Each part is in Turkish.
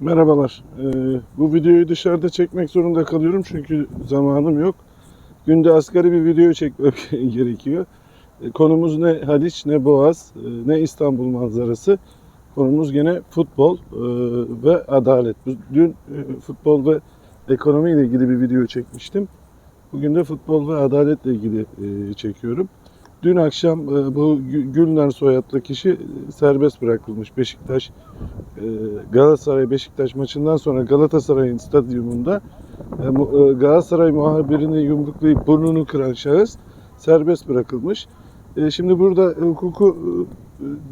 Merhabalar. Ee, bu videoyu dışarıda çekmek zorunda kalıyorum çünkü zamanım yok. Günde asgari bir video çekmem gerekiyor. Ee, konumuz ne Haliç, ne Boğaz, e, ne İstanbul manzarası. Konumuz gene futbol e, ve adalet. Dün e, futbol ve ekonomi ile ilgili bir video çekmiştim. Bugün de futbol ve adaletle ilgili e, çekiyorum. Dün akşam e, bu Gü- Gülnar soyadlı kişi e, serbest bırakılmış. Beşiktaş e, Galatasaray Beşiktaş maçından sonra Galatasaray'ın stadyumunda mu- Galatasaray muhabirini yumruklayıp burnunu kıran şahıs serbest bırakılmış. Şimdi burada hukuku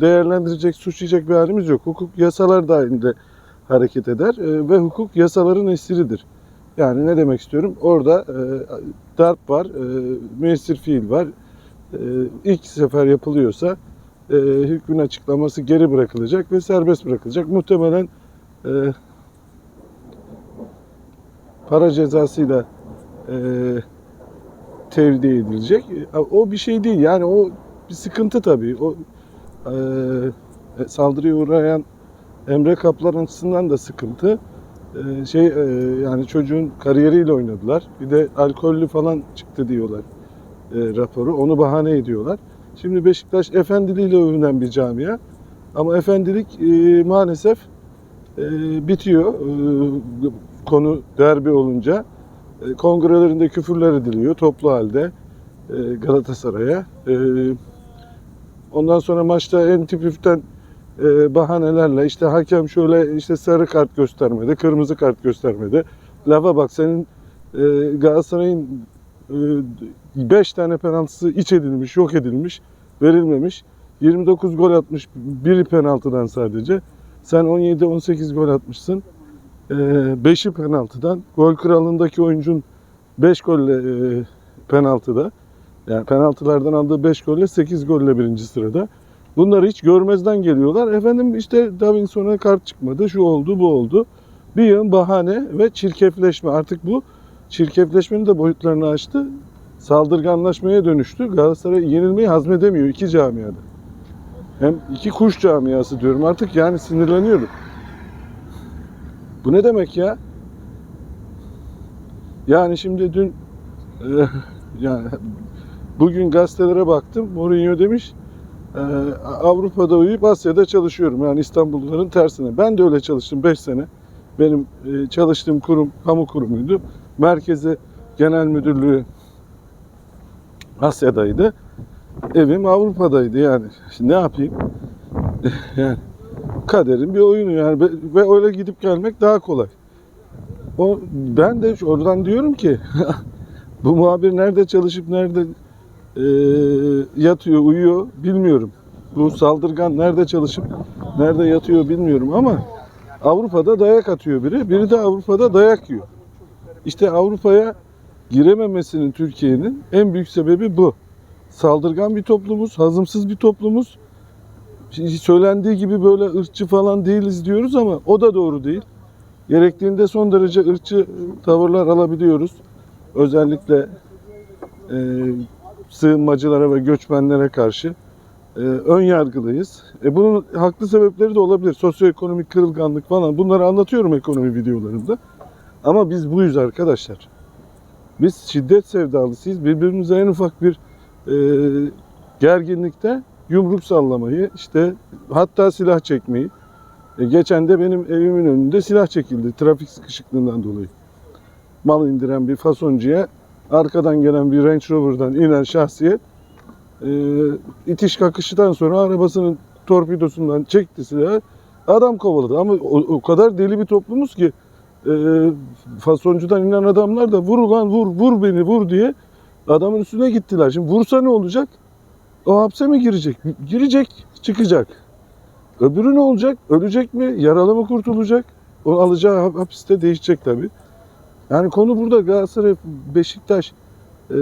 değerlendirecek, suçlayacak bir halimiz yok. Hukuk yasalar dahilinde hareket eder ve hukuk yasaların esiridir. Yani ne demek istiyorum? Orada darp var, müessir fiil var. E, ilk sefer yapılıyorsa e, hükmün açıklaması geri bırakılacak ve serbest bırakılacak. Muhtemelen e, para cezasıyla e, tevdi edilecek. O bir şey değil. Yani o bir sıkıntı tabii. O saldırıya uğrayan Emre Kaplan açısından da sıkıntı. Şey yani çocuğun kariyeriyle oynadılar. Bir de alkollü falan çıktı diyorlar raporu. Onu bahane ediyorlar. Şimdi Beşiktaş efendiliğiyle övünen bir camia. Ama efendilik e, maalesef e, bitiyor. E, konu derbi olunca. E, kongrelerinde küfürler ediliyor toplu halde e, Galatasaray'a. E, ondan sonra maçta en tipiften e, bahanelerle işte hakem şöyle işte sarı kart göstermedi, kırmızı kart göstermedi. Lafa bak senin e, Galatasaray'ın 5 tane penaltısı iç edilmiş, yok edilmiş, verilmemiş. 29 gol atmış, biri penaltıdan sadece. Sen 17-18 gol atmışsın. 5'i penaltıdan. Gol kralındaki oyuncun 5 golle e, penaltıda. Yani penaltılardan aldığı 5 golle 8 golle birinci sırada. Bunları hiç görmezden geliyorlar. Efendim işte Davinson'a kart çıkmadı, şu oldu, bu oldu. Bir yığın bahane ve çirkefleşme. Artık bu çirkefleşmenin de boyutlarını aştı. Saldırganlaşmaya dönüştü. Galatasaray yenilmeyi hazmedemiyor iki camiada. Hem iki kuş camiası diyorum artık yani sinirleniyorum. Bu ne demek ya? Yani şimdi dün e, yani bugün gazetelere baktım. Mourinho demiş e, Avrupa'da uyuyup Asya'da çalışıyorum. Yani İstanbulluların tersine. Ben de öyle çalıştım 5 sene. Benim e, çalıştığım kurum kamu kurumuydu. Merkezi Genel Müdürlüğü Asya'daydı. Evim Avrupa'daydı yani. Şimdi ne yapayım? yani kaderin bir oyunu yani Ve- öyle gidip gelmek daha kolay. O ben de oradan diyorum ki bu muhabir nerede çalışıp nerede e, yatıyor, uyuyor bilmiyorum. Bu saldırgan nerede çalışıp nerede yatıyor bilmiyorum ama Avrupa'da dayak atıyor biri, biri de Avrupa'da dayak yiyor. İşte Avrupa'ya girememesinin Türkiye'nin en büyük sebebi bu. Saldırgan bir toplumuz, hazımsız bir toplumuz. Söylendiği gibi böyle ırkçı falan değiliz diyoruz ama o da doğru değil. Gerektiğinde son derece ırkçı tavırlar alabiliyoruz. Özellikle e, sığınmacılara ve göçmenlere karşı e, ön yargılıyız. E, bunun haklı sebepleri de olabilir. Sosyoekonomik kırılganlık falan. Bunları anlatıyorum ekonomi videolarımda. Ama biz buyuz arkadaşlar. Biz şiddet sevdalısıyız. Birbirimize en ufak bir e, gerginlikte yumruk sallamayı, işte hatta silah çekmeyi. E, geçen de benim evimin önünde silah çekildi trafik sıkışıklığından dolayı. Mal indiren bir fasoncuya arkadan gelen bir Range Rover'dan inen şahsiyet e, itiş kakışıdan sonra arabasının torpidosundan çekti silahı adam kovaladı. Ama o, o kadar deli bir toplumuz ki e, fasoncudan inen adamlar da vur ulan vur vur beni vur diye adamın üstüne gittiler. Şimdi vursa ne olacak? O hapse mi girecek? Girecek, çıkacak. Öbürü ne olacak? Ölecek mi? Yaralı mı kurtulacak? O alacağı hap- hapiste değişecek tabii. Yani konu burada Galatasaray, Beşiktaş, e,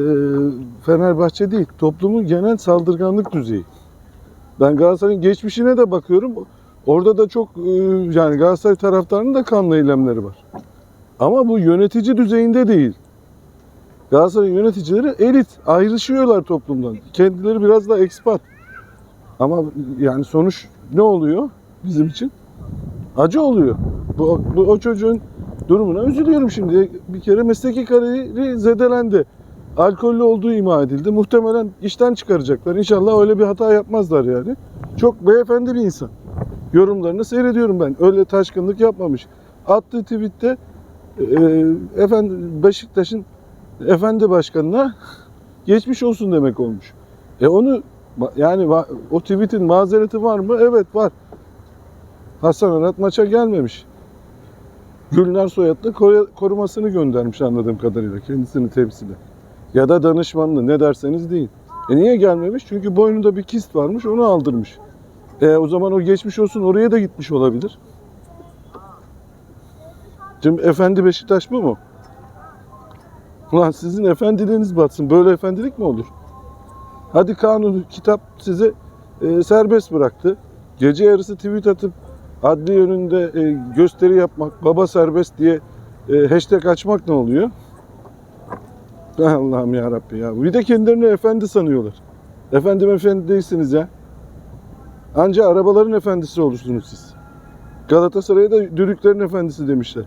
Fenerbahçe değil. Toplumun genel saldırganlık düzeyi. Ben Galatasaray'ın geçmişine de bakıyorum. Orada da çok e, yani Galatasaray taraftarının da kanlı eylemleri var. Ama bu yönetici düzeyinde değil. Galatasaray yöneticileri elit, ayrışıyorlar toplumdan. Kendileri biraz da ekspat. Ama yani sonuç ne oluyor bizim için? Acı oluyor. Bu, bu o çocuğun durumuna üzülüyorum şimdi. Bir kere mesleki kariyeri zedelendi. Alkollü olduğu ima edildi. Muhtemelen işten çıkaracaklar. İnşallah öyle bir hata yapmazlar yani. Çok beyefendi bir insan. Yorumlarını seyrediyorum ben. Öyle taşkınlık yapmamış. Attığı tweette e, efendim Beşiktaş'ın efendi başkanına geçmiş olsun demek olmuş. E onu yani o tweetin mazereti var mı? Evet var. Hasan Arat maça gelmemiş. Gülnar koru- korumasını göndermiş anladığım kadarıyla kendisini temsile. Ya da danışmanını ne derseniz deyin. E niye gelmemiş? Çünkü boynunda bir kist varmış onu aldırmış. E o zaman o geçmiş olsun oraya da gitmiş olabilir. Şimdi efendi Beşiktaş bu mu? Ulan sizin efendiliğiniz batsın. Böyle efendilik mi olur? Hadi kanun, kitap sizi e, serbest bıraktı. Gece yarısı tweet atıp adli önünde e, gösteri yapmak, baba serbest diye e, hashtag açmak ne oluyor? Allah'ım ya Rabbi ya. Bir de kendilerini efendi sanıyorlar. Efendim efendi değilsiniz ya. Anca arabaların efendisi olursunuz siz. Galatasaray'a da düdüklerin efendisi demişler.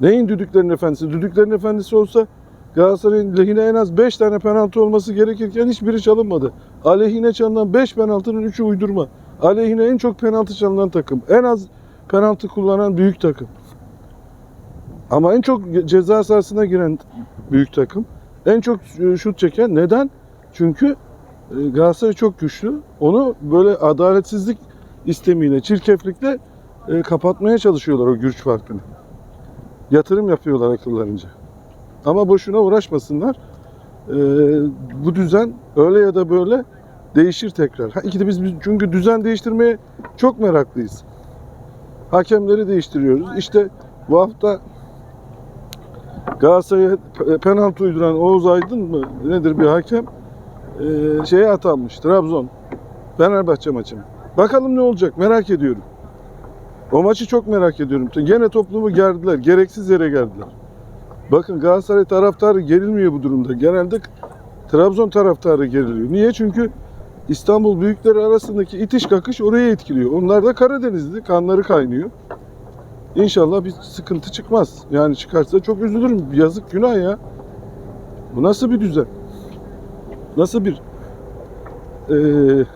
Neyin düdüklerin efendisi? Düdüklerin efendisi olsa Galatasaray'ın lehine en az 5 tane penaltı olması gerekirken hiçbiri çalınmadı. Aleyhine çalınan 5 penaltının 3'ü uydurma. Aleyhine en çok penaltı çalınan takım. En az penaltı kullanan büyük takım. Ama en çok ceza sahasına giren büyük takım. En çok şut çeken. Neden? Çünkü e, Galatasaray çok güçlü. Onu böyle adaletsizlik istemiyle, çirkeflikle e, kapatmaya çalışıyorlar o güç farkını. Yatırım yapıyorlar akıllarınca. Ama boşuna uğraşmasınlar. E, bu düzen öyle ya da böyle değişir tekrar. Ha, ikide biz çünkü düzen değiştirmeye çok meraklıyız. Hakemleri değiştiriyoruz. İşte bu hafta Galatasaray'a pe- penaltı uyduran Oğuz Aydın mı nedir bir hakem e, şeye atanmış Trabzon Fenerbahçe maçı. Bakalım ne olacak merak ediyorum. O maçı çok merak ediyorum. Gene toplumu gerdiler. Gereksiz yere gerdiler. Bakın Galatasaray taraftarı gerilmiyor bu durumda. Genelde Trabzon taraftarı geriliyor. Niye? Çünkü İstanbul büyükleri arasındaki itiş kakış oraya etkiliyor. Onlar da Karadenizli. Kanları kaynıyor. İnşallah bir sıkıntı çıkmaz. Yani çıkarsa çok üzülürüm. Yazık günah ya. Bu nasıl bir düzen? Nasıl bir eee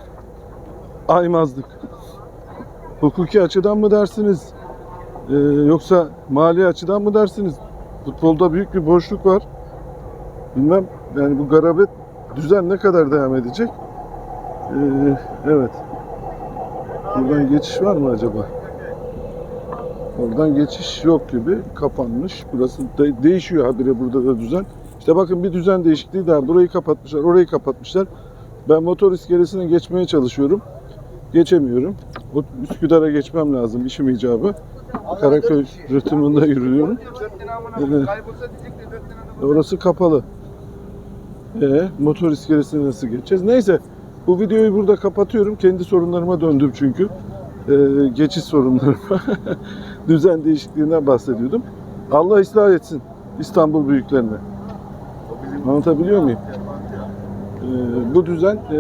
aymazlık? Hukuki açıdan mı dersiniz? Eee, yoksa mali açıdan mı dersiniz? Futbolda büyük bir boşluk var. Bilmem yani bu garabet düzen ne kadar devam edecek? Eee, evet. Buradan geçiş var mı acaba? Oradan geçiş yok gibi kapanmış. Burası de- değişiyor habire burada da düzen. İşte bakın bir düzen değişikliği daha. Burayı kapatmışlar, orayı kapatmışlar. Ben motor iskelesine geçmeye çalışıyorum. Geçemiyorum. O Üsküdar'a geçmem lazım işim icabı. Karaköy rıhtımında yürüyorum. Evet. Orası kapalı. E, motor iskelesine nasıl geçeceğiz? Neyse bu videoyu burada kapatıyorum. Kendi sorunlarıma döndüm çünkü. E, geçiş sorunlarıma. Düzen değişikliğinden bahsediyordum. Allah ıslah etsin İstanbul büyüklerine. Anlatabiliyor muyum? E, bu düzen e,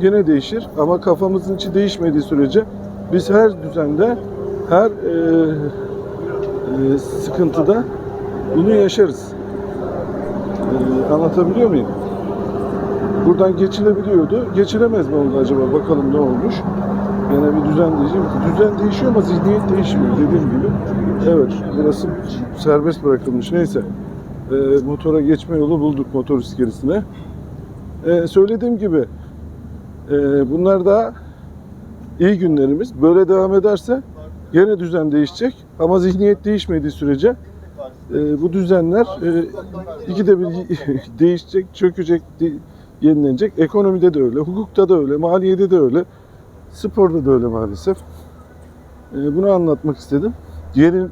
yine değişir ama kafamızın içi değişmediği sürece biz her düzende, her e, e, sıkıntıda bunu yaşarız. E, anlatabiliyor muyum? Buradan geçilebiliyordu. Geçilemez mi oldu acaba? Bakalım ne olmuş. Yine bir düzen değişiyor. Düzen değişiyor ama zihniyet değişmiyor dediğim gibi. Evet, burası serbest bırakılmış. Neyse. E, motora geçme yolu bulduk motor iskelesine. E, söylediğim gibi e, bunlar da iyi günlerimiz. Böyle devam ederse yine düzen değişecek. Ama zihniyet değişmediği sürece e, bu düzenler e, ikide bir değişecek, çökecek, yenilenecek. Ekonomide de öyle, hukukta da öyle, maliyede de öyle, sporda da öyle maalesef. E, bunu anlatmak istedim. Yenil,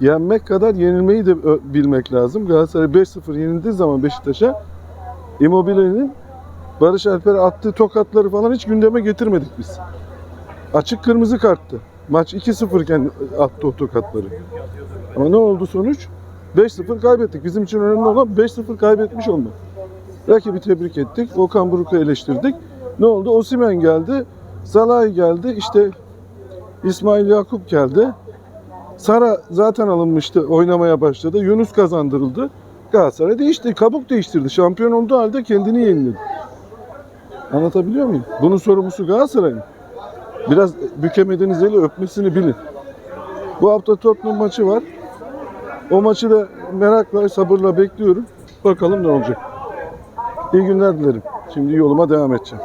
yenmek kadar yenilmeyi de bilmek lazım. Galatasaray 5-0 yenildiği zaman Beşiktaş'a Immobile'nin Barış Alper'e attığı tokatları falan hiç gündeme getirmedik biz. Açık kırmızı karttı. Maç 2-0 iken attı o tokatları. Ama ne oldu sonuç? 5-0 kaybettik. Bizim için önemli olan 5-0 kaybetmiş olmak. Rakibi tebrik ettik. Okan Buruk'u eleştirdik. Ne oldu? Osimhen geldi. Salah geldi. İşte İsmail Yakup geldi. Sara zaten alınmıştı, oynamaya başladı. Yunus kazandırıldı. Galatasaray değişti, kabuk değiştirdi. Şampiyon olduğu halde kendini yeniledi. Anlatabiliyor muyum? Bunun sorumlusu Galatasaray'ın. Biraz bükemediğiniz eli öpmesini bilin. Bu hafta Tottenham maçı var. O maçı da merakla, sabırla bekliyorum. Bakalım ne olacak. İyi günler dilerim. Şimdi yoluma devam edeceğim.